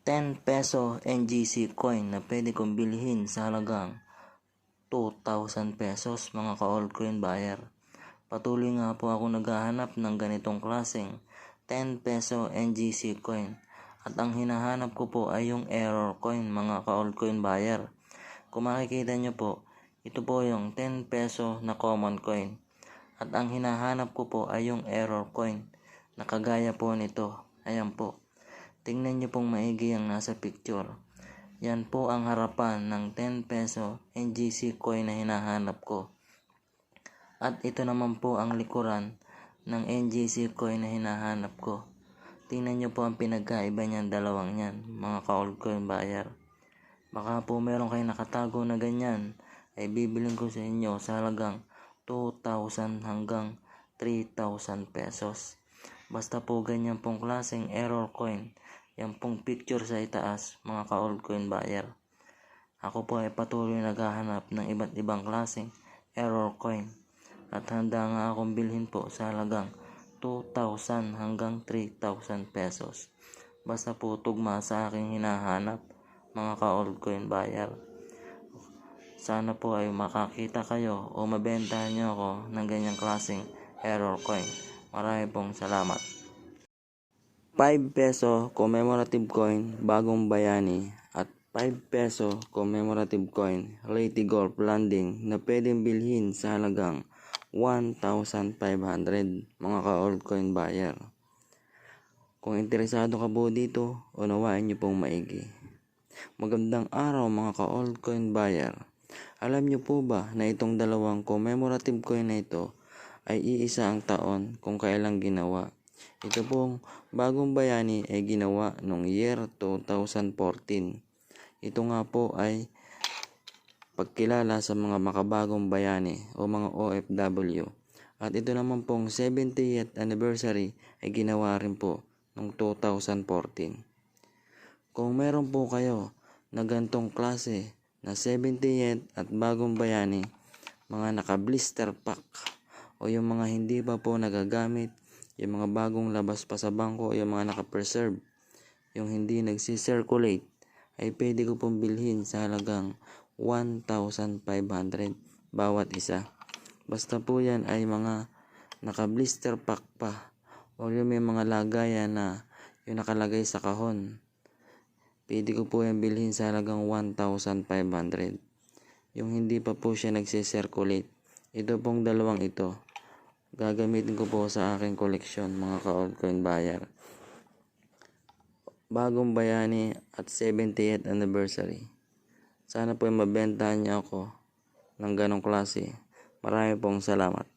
10 peso NGC coin na pwede kong bilhin sa halagang 2,000 pesos mga ka-altcoin buyer. Patuloy nga po ako naghahanap ng ganitong klaseng 10 peso NGC coin at ang hinahanap ko po ay yung error coin mga ka-altcoin buyer. Kung makikita nyo po, ito po yung 10 peso na common coin at ang hinahanap ko po ay yung error coin na kagaya po nito. Ayan po. Tingnan nyo pong maigi ang nasa picture. Yan po ang harapan ng 10 peso NGC coin na hinahanap ko. At ito naman po ang likuran ng NGC coin na hinahanap ko. Tingnan nyo po ang pinagkaiba niyan dalawang yan, mga ka-old coin buyer. Baka po meron kayo nakatago na ganyan, ay bibiling ko sa inyo sa halagang 2,000 hanggang 3,000 pesos. Basta po ganyan pong klaseng error coin, yan pong picture sa itaas, mga ka-old coin buyer. Ako po ay patuloy naghahanap ng iba't ibang klaseng error coin at handa nga akong bilhin po sa halagang 2,000 hanggang 3,000 pesos. Basta po tugma sa aking hinahanap, mga ka-old coin buyer. Sana po ay makakita kayo o mabentahan nyo ako ng ganyang klaseng error coin. Marami pong salamat. 5 peso commemorative coin bagong bayani at 5 peso commemorative coin Lady Golf Landing na pwedeng bilhin sa halagang 1,500 mga ka-old coin buyer. Kung interesado ka po dito, unawain niyo pong maigi. Magandang araw mga ka-old coin buyer. Alam niyo po ba na itong dalawang commemorative coin na ito ay iisa ang taon kung kailang ginawa? Ito pong bagong bayani ay ginawa noong year 2014. Ito nga po ay pagkilala sa mga makabagong bayani o mga OFW. At ito naman pong 70th anniversary ay ginawa rin po noong 2014. Kung meron po kayo na gantong klase na 70th at bagong bayani, mga naka-blister pack o yung mga hindi pa po nagagamit, yung mga bagong labas pa sa bangko, yung mga naka-preserve, yung hindi nagsi-circulate, ay pwede ko pong bilhin sa halagang 1,500 bawat isa. Basta po yan ay mga naka-blister pack pa o yung may mga lagayan na yung nakalagay sa kahon. Pwede ko po yan bilhin sa halagang 1,500. Yung hindi pa po siya nagsi-circulate. Ito pong dalawang ito. Gagamitin ko po sa aking koleksyon mga ka-old coin buyer. Bagong bayani at 70th anniversary. Sana po ay mabentahan niyo ako ng ganong klase. Marami pong salamat.